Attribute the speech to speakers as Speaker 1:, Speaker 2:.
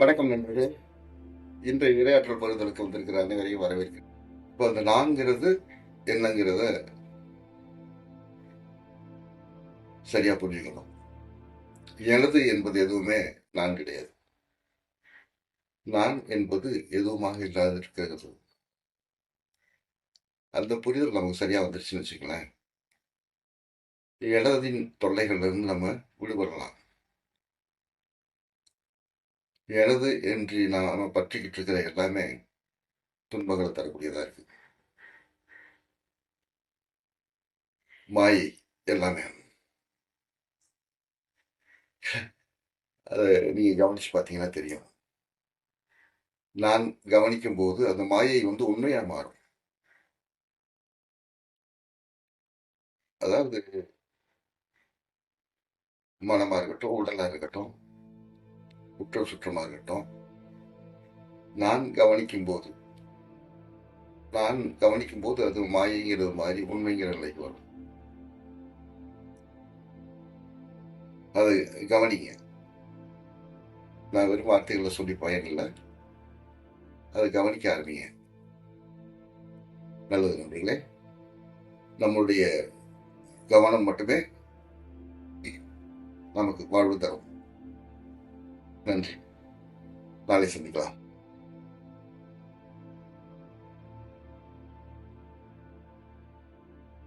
Speaker 1: வணக்கம் நண்பர்களே. இன்றைய இரையாற்றல் பகுதலுக்கு வந்திருக்கிற அனைவரையும் வரவேற்கிறேன். இப்போ அந்த நான்கிறது என்னங்கிறத சரியா புரிஞ்சுக்கணும். எனது என்பது எதுவுமே நான் கிடையாது. நான் என்பது எதுவுமாக இல்லாத இருக்கிறது அந்த புரிதல் நமக்கு சரியா வந்துருச்சுன்னு வச்சுக்கலாம் எனதின் தொல்லைகள்லேருந்து நம்ம விடுபடலாம். எனது என்று நாம் பற்றிக்கிட்டு இருக்கிற எல்லாமே துன்பங்களை தரக்கூடியதாக இருக்கு. மாயை எல்லாமே. அதை நீங்கள் கவனிச்சு பார்த்தீங்கன்னா தெரியும். நான் கவனிக்கும் போது அந்த மாயை வந்து உண்மையாக மாறும். அதாவது மனமாக இருக்கட்டும் உடலாக இருக்கட்டும் குற்ற சுற்றமாகட்டும். நான் கவனிக்கும் போது நான் கவனிக்கும் போது அது மாயைங்கிறது மாதிரி உண்மைங்கிற நிலைக்கு வரும். அது கவனிங்க. நான் வெறும் வார்த்தைகளை சொல்லி பயனில்லை. அதை கவனிக்க ஆரம்பிங்க. நல்லது நன்றிகளே நம்மளுடைய கவனம் மட்டுமே நமக்கு வாழ்வு தரும். நன்றி. நாளை சந்திக்கலாம்.